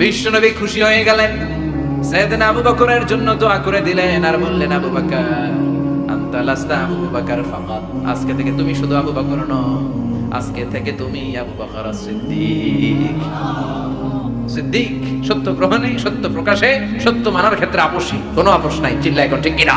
বিশ্ব নবী খুশি হয়ে গেলেন। সাইয়েদনা আবু বকরের জন্য দোয়া করে দিলেন আর বললেন, আবু বকর, আনতা আবু বকর ফাকাত আজকে থেকে তুমি শুধু আবু বকর নও, আজকে থেকে তুমি আবু বকর সিদ্দিক। সিদ্দিক, সত্য গ্রহণে, সত্য প্রকাশে, সত্য মানার ক্ষেত্রে আপোষী। কোনো আপোষ নাই চিল্লা এখন ঠিক কিনা